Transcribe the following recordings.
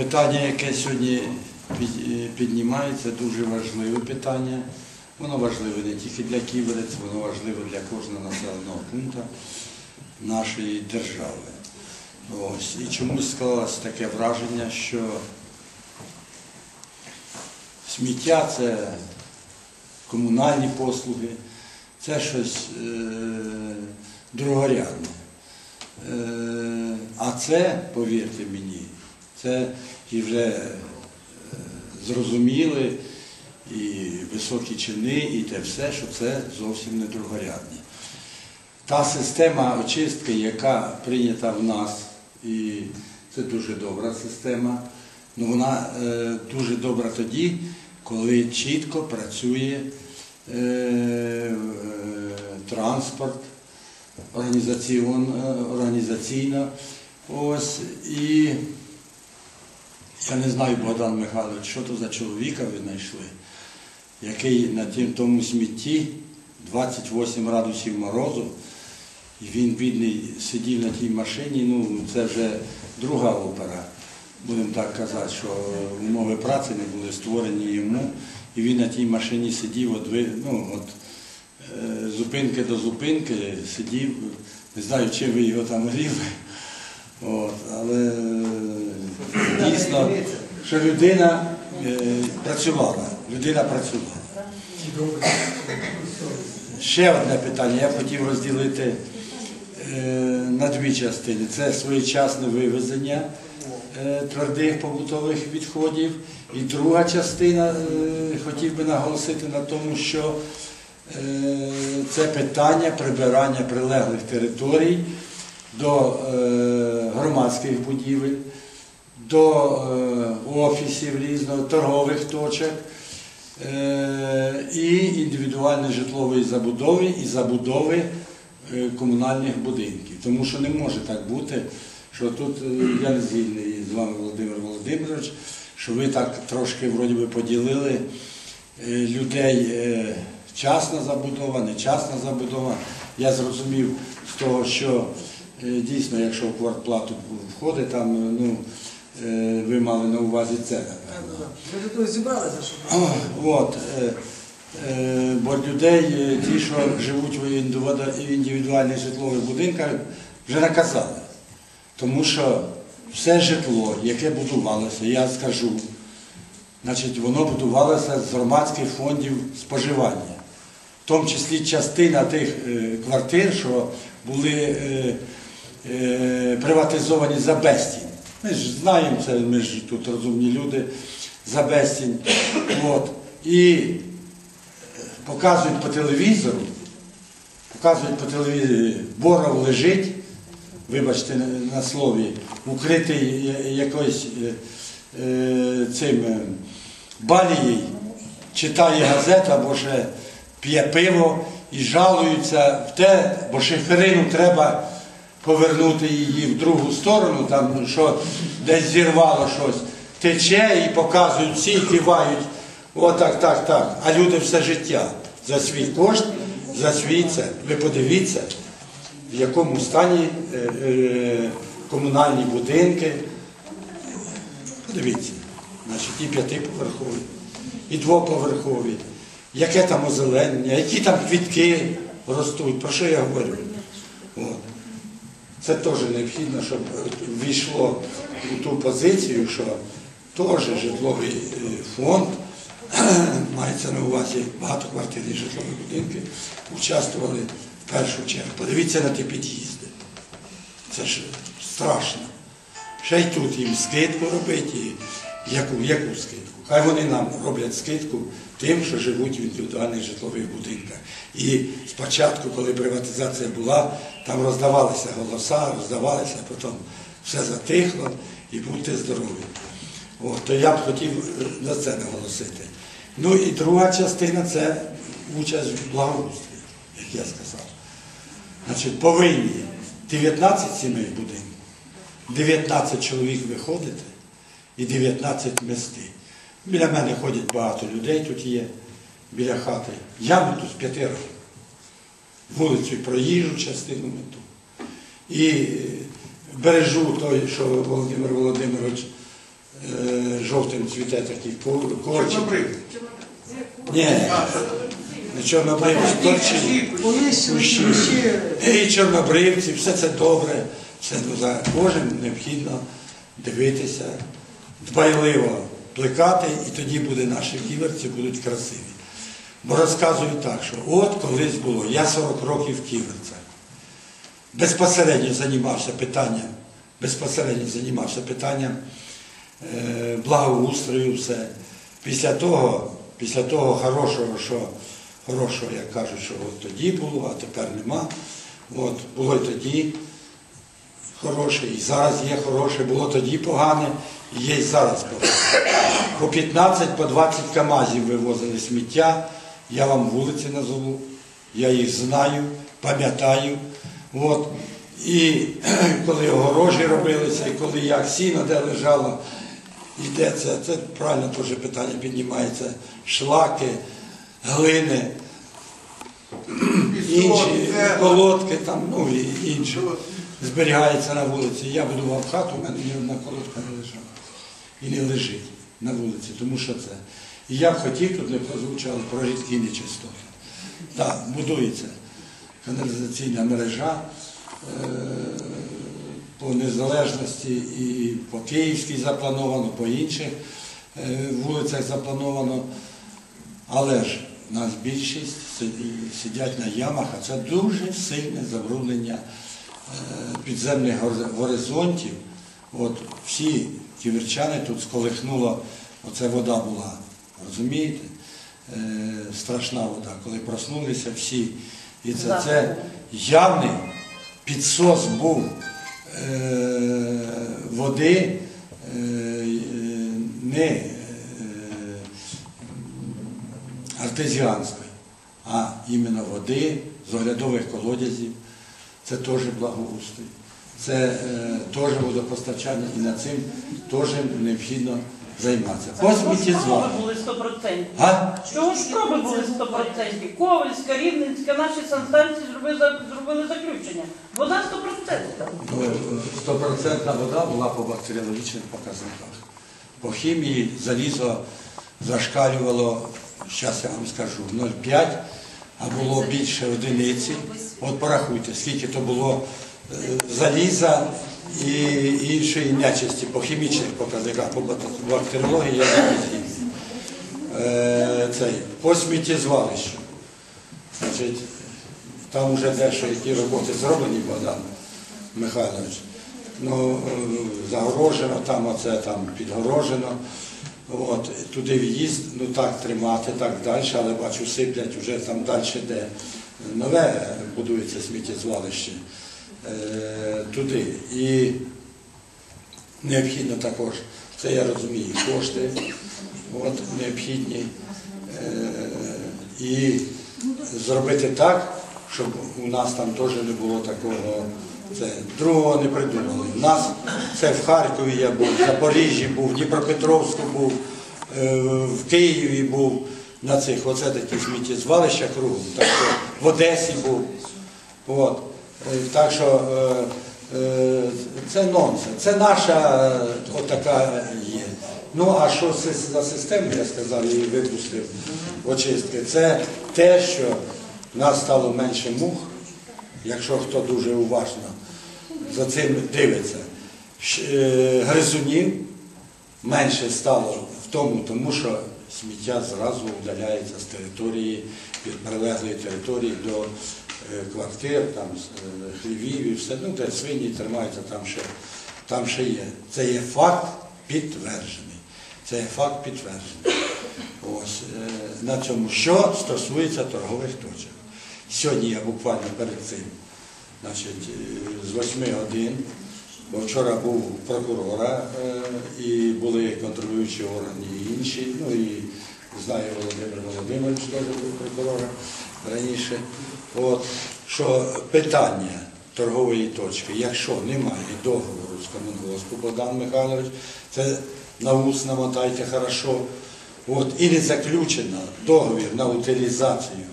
Питання, яке сьогодні е, піднімається, дуже важливе питання. Воно важливе не тільки для Ківерець, воно важливе для кожного населеного пункту нашої держави. Ось. І чомусь склалось таке враження, що сміття це комунальні послуги, це щось е, другорядне. Е, а це, повірте мені, це і вже е, зрозуміли і високі чини, і те все, що це зовсім не другорядне. Та система очистки, яка прийнята в нас, і це дуже добра система, ну вона е, дуже добра тоді, коли чітко працює е, е, транспорт організаційно. Ось, і я не знаю, Богдан Михайлович, що то за чоловіка ви знайшли, який на тому смітті 28 градусів морозу, і він, бідний, сидів на тій машині, ну це вже друга опера, будемо так казати, що умови праці не були створені йому, і він на тій машині сидів, от, ну, от, е, зупинки до зупинки, сидів, не знаю, чи ви його там гріли, от, але дійсно, що людина е, працювала, людина працювала. Ще одне питання. Я хотів розділити е, на дві частини. Це своєчасне вивезення е, твердих побутових відходів. І друга частина, хотів би наголосити на тому, що це питання прибирання прилеглих територій до громадських будівель, до е, офісів різного, торгових точок е, і індивідуальної житлової забудови і забудови е, комунальних будинків. Тому що не може так бути, що тут я не згідний з вами, Володимир Володимирович, що ви так трошки вроді би поділили людей частна забудова, нечасна забудова. Я зрозумів з того, що дійсно, якщо в квартплату входить, там ну, ви мали на увазі це, напевно. Ми до того зібралися, От, е, е, бо людей, е, ті, що живуть в індивідуальних житлових будинках, вже наказали. Тому що все житло, яке будувалося, я скажу, значить, воно будувалося з громадських фондів споживання. В тому числі частина тих е, квартир, що були е, е, приватизовані за безцінь. Ми ж знаємо це, ми ж тут розумні люди за безцінь. От. І е, показують по телевізору, показують по телевізору, Боров лежить, вибачте на- слові, укритий якоюсь е, е, цим балією, читає газету або ще п'є пиво і жалуються в те, бо шиферину треба повернути її в другу сторону, там що десь зірвало щось, тече і показують всі, кивають. Отак, так, так. А люди все життя за свій кошт, за свій це. Ви подивіться, в якому стані е, е, комунальні будинки. Подивіться, значить, і п'ятиповерхові, і двоповерхові, яке там озеленення, які там квітки ростуть, про що я говорю. От. Це теж необхідно, щоб ввійшло у ту позицію, що теж житловий е, фонд, мається на увазі багатоквартирні житлові будинки, участвували в першу чергу. Подивіться на ті під'їзди. Це ж страшно. Ще й тут їм скидку робити. Яку, яку скидку? Хай вони нам роблять скидку тим, що живуть в індивідуальних житлових будинках. І спочатку, коли приватизація була, там роздавалися голоса, роздавалися, потім все затихло і будьте здорові. От, то я б хотів е, на це наголосити. Ну і друга частина це участь в благоустрій, як я сказав. Значить, повинні 19 сімей будинку, 19 чоловік виходити і 19 мести. Біля мене ходять багато людей, тут є, біля хати. Я буду з п'яти років. Вулицю проїжджу частину мету. І бережу той, що Володимир Володимирович е, жовтим цвіте такий кор- корчик. Ні, чорнобривці, корчі. Кущі. кущі. І чорнобривці, все це добре, все за кожен необхідно дивитися, дбайливо плекати, і тоді буде наші ківерці будуть красиві. Бо розказую так, що от колись було, я 40 років в ківерцях. Безпосередньо займався питанням, безпосередньо займався питанням е, благоустрою, все. Після того, після того хорошого, що хорошого, як кажуть, що от тоді було, а тепер нема. От, було й тоді хороше, і зараз є хороше, було тоді погане, і є й зараз погане. По 15, по 20 камазів вивозили сміття, я вам вулиці назову, я їх знаю, пам'ятаю. От. І коли огорожі робилися, і коли як сіно де лежало, йдеться, це правильно теж питання піднімається, шлаки, глини, інші колодки, там, ну і інші. Зберігається на вулиці. Я будував хату, у мене ні одна колодка не лежала. І не лежить на вулиці, тому що це. І я б хотів, тут не прозвучало про рідкі нечистоти. Так, будується каналізаційна мережа е, по незалежності і по Київській заплановано, по інших е, вулицях заплановано. Але ж нас більшість сидять на ямах, а це дуже сильне забруднення підземних горизонтів. От всі ківерчани тут сколихнуло, оце вода була, розумієте? Е, страшна вода, коли проснулися всі. І це, це явний підсос був е, води е, не е, артезіанської, а іменно води з оглядових колодязів. Це теж благоустрій. Це е, теж водопостачання і над цим теж необхідно займатися. По сміттєзвалу. були 100%. А? Чого ж спроби були 100%? Ковальська, Рівненська, наші санстанції зробили, зробили заключення. Вода 100%. Ну, Стопроцентна вода була по бактеріологічних показниках. По хімії залізо зашкалювало, зараз я вам скажу, 0,5, а було більше одиниці. От порахуйте, скільки то було е, заліза і іншої нечисті по хімічних показниках, по бактеріології я не. Е, цей, по сміттєзвалищу. Значить, там вже дещо які роботи зроблені, Богдан Михайлович. Ну, е, загорожено, там оце там підгорожено. От, туди в'їзд, ну так тримати, так далі, але бачу, сиплять вже там далі, де нове будується сміттєзвалище. Е, туди. І необхідно також, це я розумію, кошти от, необхідні. Е, і зробити так, щоб у нас там теж не було такого. Це другого не придумали. У нас це в Харкові я був, в Запоріжжі був, в Дніпропетровську був, е, в Києві був на цих оце такі сміттєзвалища кругом. Так що в Одесі був. От. Е, Так що е, це нонсенс. Це наша отака є. Ну а що за систему, я сказав, і випустив очистки, це те, що нас стало менше мух, якщо хто дуже уважно за цим дивиться. Е, Гризунів менше стало в тому, тому що сміття зразу удаляється з території, від прилеглої території до е, квартир, там е, хлівів і все, ну де свині тримаються, там ще, там ще є. Це є факт підтверджений. Це є факт підтверджений. Ось, на цьому, що стосується торгових точок. Сьогодні я буквально перед цим, значить, е, з 8 годин, бо вчора був прокурора е, і були контролюючі органи і інші. Ну і знаю Володимир Володимирович теж був прокурора раніше. От, що питання торгової точки, якщо немає договору з Комунгоспу, Богдан Михайлович, це на ус намотайте хорошо. От, і не заключено договір на утилізацію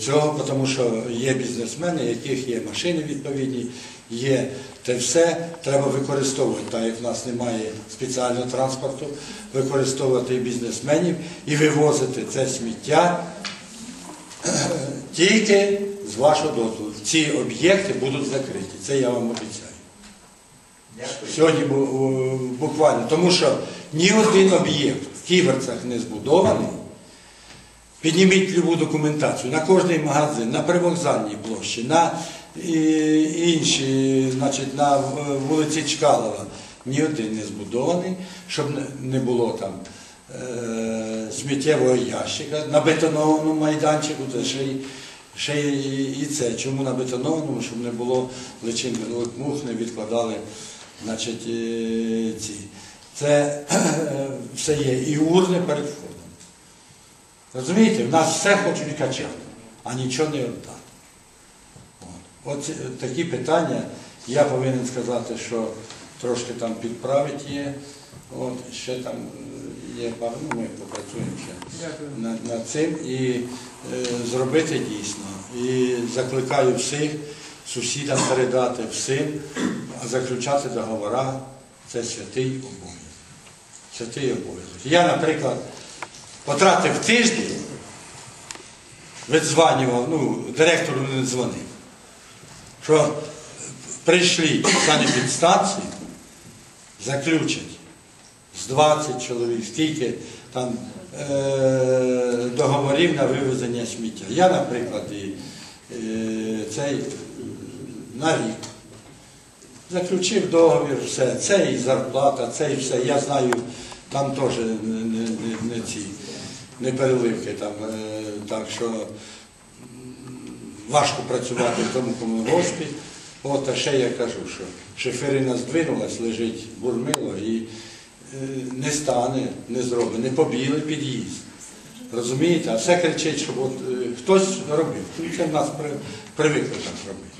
цього, тому що є бізнесмени, яких є машини відповідні, є, те все треба використовувати. Так як в нас немає спеціального транспорту, використовувати бізнесменів і вивозити це сміття тільки з вашого дозволу. Ці об'єкти будуть закриті. Це я вам обіцяю. Сьогодні буквально, тому що ні один об'єкт в Ківерцях не збудований. Підніміть любу документацію на кожний магазин, на привокзальній площі, на е, інші, значить, на вулиці Чкалова. Ні один не збудований, щоб не- було там е, сміттєвого ящика. На бетонованому майданчику це ще й, ще й і це. Чому на бетонованому, щоб не було личин мух, не відкладали значить, е, ці. Це е, все є і урни перед входом. Розумієте, в нас все хочуть качати, а нічого не віддати. От, От такі питання я повинен сказати, що трошки там підправити є. От, ще там е, є пару, ну ми попрацюємо ще над, над цим і е, зробити дійсно. І закликаю всіх сусідам передати всім, а заключати договори це святий обов'язок. Святий обов'язок. Я, наприклад, потратив тиждень, видзванював, ну, директору не дзвонив, що прийшли санепідстанції, заключать з 20 чоловік, скільки там е, договорів на вивезення сміття. Я, наприклад, е, цей на рік. Заключив договір, все, це і зарплата, це і все. Я знаю, там теж не ці, не переливки там. Е, так що важко працювати в тому комунгоспі. От, а ще я кажу, що шиферина здвинулась, лежить бурмило і е, не стане, не зробить, не побіли під'їзд. Розумієте? А все кричить, щоб от, е, хтось робив. Це в нас при, привикли так робити.